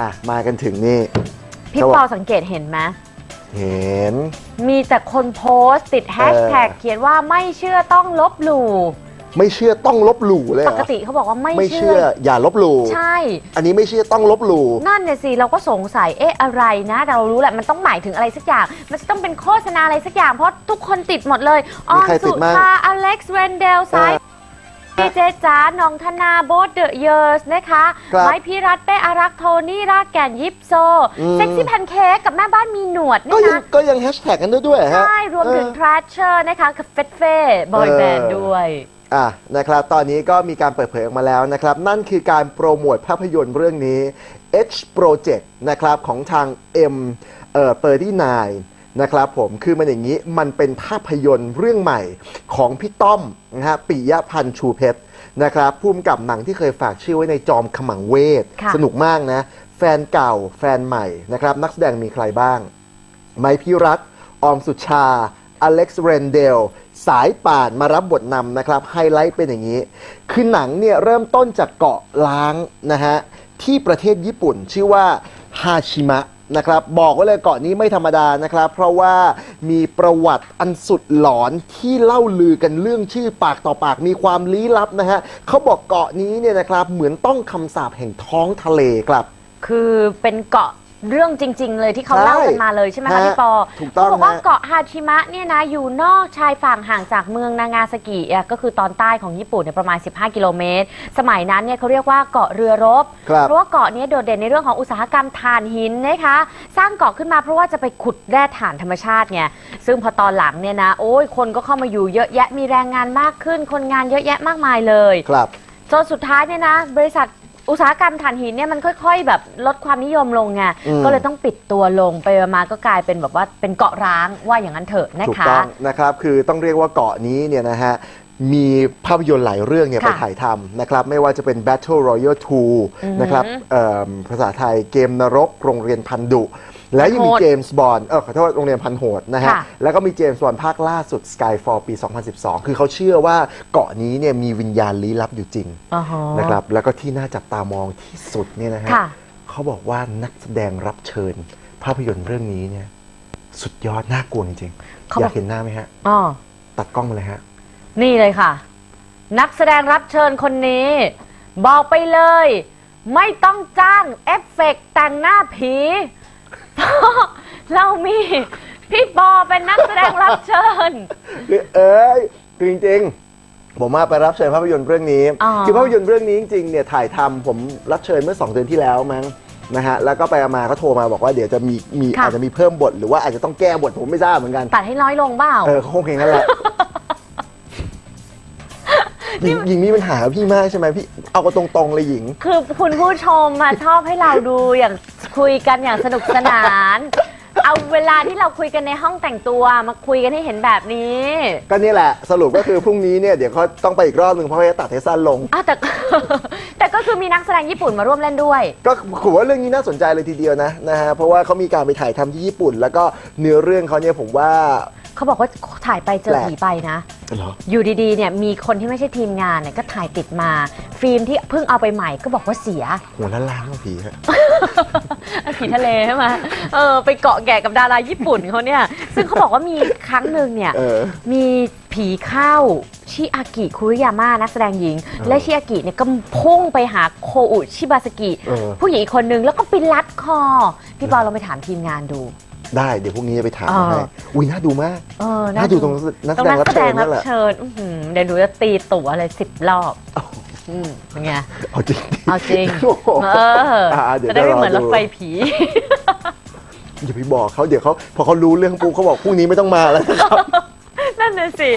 อะมากันถึงนี่พี่สวัสปดีอสังเกตเห็นไหมเห็น มีแต่คนโพสต์ติดแฮชแท็กเออเขียนว่าไม่เชื่อต้องลบหลู่ไม่เชื่อต้องลบหลู่เลยเหปรกอติเขาบอกว่าไม่ไม่เชื่อ อย่าลบหลู่ใช่ อันนี้ไม่เชื่อต้องลบหลู่นั่นเนี่ยสิเราก็สงสัยเอ๊ะอะไรนะ เรารู้แหละมันต้องหมายถึงอะไรสักอย่าง มันจะต้องเป็นโฆษณาอะไรสักอย่างเพราะทุกคนติดหมดเลยออมีนใครติสุดมั่งธาอเล็กซ์เรนเดลไซเออ ดีเจจ๋าหน้องธนาโบทเดอะเยอร์สนะคะครับไม้พี่รัตเป้อารักษ์โทนี่รากแก่นยิปโซ อืม เซ็กซี่แพนเค้กกับแม่บ้านมีหนวดก็เนี่ยยังนะก็ยังแฮชแท็กกันด้วยด้วยฮะใช่รวมถึงเออ ทรัชเชอร์นะคะกับเฟสเฟ่บอยแบนด์เออ ด้วย อะนะครับ ตอนนี้ก็มีการเปิดเผยออกมาแล้วนะครับ นั่นคือการโปรโมทภาพยนตร์เรื่องนี้ H Project นะครับ ของทาง M เอ่อ39 นะครับผมคือมันอย่างนี้มันเป็นภาพยนตร์เรื่องใหม่ของพี่ต้อมนะฮะปิยพันธ์ชูเพชรนะครับผู้กำกับหนังที่เคยฝากชื่อไว้ในจอมขมังเวทค่ะสนุกมากนะ แฟนเก่าแฟนใหม่นะครับนักแสดงมีใครบ้าง ไมค์พิรัตน์ออมสุชา อเล็กซ์เรนเดล สายป่านมารับบทนำนะครับ ไฮไลท์เป็นอย่างนี้ คือหนังเนี่ยเริ่มต้นจากเกาะล้างนะฮะ ที่ประเทศญี่ปุ่นชื่อว่าฮาชิมะ นะครับบอกไว้เลยเกาะนี้ไม่ธรรมดานะครับ เพราะว่ามีประวัติอันสุดหลอนที่เล่าลือกันเรื่องชื่อปากต่อปากมีความลี้ลับนะฮะเขาบอกเกาะนี้เนี่ยนะครับเหมือนต้องคำสาปแห่งท้องทะเลครับ คือเป็นเกาะ เรื่องจริง ๆ เลยที่เขาใช่เล่ากันมาเลยใช่ไหมคะฮะพี่ปอถูกต้องเขาบอกว่าฮะ เกาะฮาชิมะเนี่ยนะอยู่นอกชายฝั่งห่างจากเมืองนางาซากิอะก็คือตอนใต้ของญี่ปุ่นเนี่ยประมาณ 15 กิโลเมตร สมัยนั้นเนี่ยเขาเรียกว่าเกาะเรือรบ ครับ เพราะว่าเกาะเนี้โดดเด่นในเรื่องของอุตสาหกรรมถ่านหินนะคะ สร้างเกาะขึ้นมาเพราะว่าจะไปขุดแร่ถ่านธรรมชาติไงซึ่งพอตอนหลังเนี่ยนะ โอ้ยคนก็เข้ามาอยู่เยอะแยะมีแรงงานมากขึ้น คนงานเยอะแยะมากมายเลย ครับ จนสุดท้ายเนี่ยนะ บริษัท อุตสาหกรรมถ่านหินเนี่ยมันค่อย ๆ แบบลดความนิยมลงไงอืม ก็เลยต้องปิดตัวลงไปมาก็กลายเป็นแบบว่าเป็นเกาะร้างว่าอย่างนั้นเถอะนะถูกคะ ต้องนะครับ คือต้องเรียกว่าเกาะนี้เนี่ยนะฮะ มีภาพยนตร์หลายเรื่องเนี่ยค่ะไปถ่ายทำนะครับ ไม่ว่าจะเป็น Battle Royale อือหื2อนะครับเอิ่มภาษาไทยเกมนรกโรงเรียนพันดุ และยังมีพันโหดเจมส์บอนด์เออขอโทษโรงเรียนพันโหดนะฮะ ค่ะ แล้วก็มีเจมส์บอนด์ภาคล่าสุด Skyfall ปี 2012 คือเขาเชื่อว่าเกาะนี้เนี่ยมีวิญญาณลี้ลับอยู่จริง อ๋อฮนะครับแล้วก็ที่น่าจับตามองที่สุดเนี่ยนะฮะค่ะ เขาบอกว่านักแสดงรับเชิญ ภาพยนตร์เรื่องนี้เนี่ย สุดยอดน่ากลัวจริงๆเขาอบอกยากเห็นหน้าไหมฮะ อ๋อ ตัดกล้องมาเลยฮะ นี่เลยค่ะ นักแสดงรับเชิญคนนี้ บอกไปเลย ไม่ต้องจ้างเอฟเฟกต์แต่งหน้าผีเพราะเรามีพี่ปอเป็นนักแสดงรับเชิญคือเอ้ยคือจริงๆ ผมมาไปรับเชิญภาพยนตร์เรื่องนี้ อ๋อ คือภาพยนตร์เรื่องนี้จริงๆเนี่ยถ่ายทำผมรับเชิญเมื่อ 2 เดือนที่แล้วมั้งนะฮะแล้วก็ไปมาเขาโทรมาบอกว่าเดี๋ยวจะมีมีค่ะ อาจจะมีเพิ่มบท หรือว่าอาจจะต้องแก้บทผมไม่ทราบเหมือนกัน ตัดให้น้อยลงเปล่า เออเขาคงอย่างนั้นแหละ หญิงหญิงมีปัญหากับพี่มากใช่ไหมพี่เอากันตรงๆเลยหญิง คือคุณผู้ชมมาชอบให้เราดูอย่างคุยกันอย่างสนุกสนาน เอาเวลาที่เราคุยกันในห้องแต่งตัวมาคุยกันให้เห็นแบบนี้ก็นี่แหละ สรุปก็คือพรุ่งนี้เนี่ยเดี๋ยวเขาต้องไปอีกรอบหนึ่งเพราะว่าจะตัดให้สั้นลง อ้าวแต่ แต่ก็คือมีนักแสดงญี่ปุ่นมาร่วมเล่นด้วย ก็ผมว่าเรื่องนี้น่าสนใจเลยทีเดียวนะนะฮะเพราะว่าเขามีการไปถ่ายทำที่ญี่ปุ่น แล้วก็เนื้อเรื่องเขาเนี่ยผมว่า เขาบอกว่าถ่ายไปเจอแปลกผีไปนะ เหรอ อยู่ดีๆเนี่ยมีคนที่ไม่ใช่ทีมงานเนี่ยก็ถ่ายติดมา ฟิล์มที่เพิ่งเอาไปใหม่ก็บอกว่าเสีย หัวล้านล้านของผีฮะ ผีทะเลใช่ไหมเออไปเกาะแก่กับดาราญี่ปุ่นเขาเนี่ย ซึ่งเขาบอกว่ามีครั้งหนึ่งเนี่ย เออ มีผีเข้าชิอากิคุริยาม่านักแสดงหญิงออและชิอากิเนี่ยก็พุ่งไปหาโคอุชิบาสกิ เออ ผู้หญิงอีกคนนึงแล้วก็ไปรัดคอ พี่บอลเราไปถามทีมงานดู ได้เดี๋ยวพรุ่งนี้จะไปถามเออให้อุ้ยน่าดูมากเออน่าดูตรงนักตรแสงดนังกรับแสดเชิญงรันั่บนแหละเชิญอื้อหือเดี๋ยวหนูจะตีตั๋วเลยสิบรอบอืมเป็นไงเอาจริงเอาจริงโอ้โหเอออ่าเดี๋ยวจะได้ไม่เหมือนจะรรอถดูไฟผีอย่าไปบอกเขาเดี๋ยวเขาพอเขารู้เรื่องปุ๊บเขาบอกพรุ่งนี้ไม่ต้องมาแล้วนะครับนั่นน่ะสิ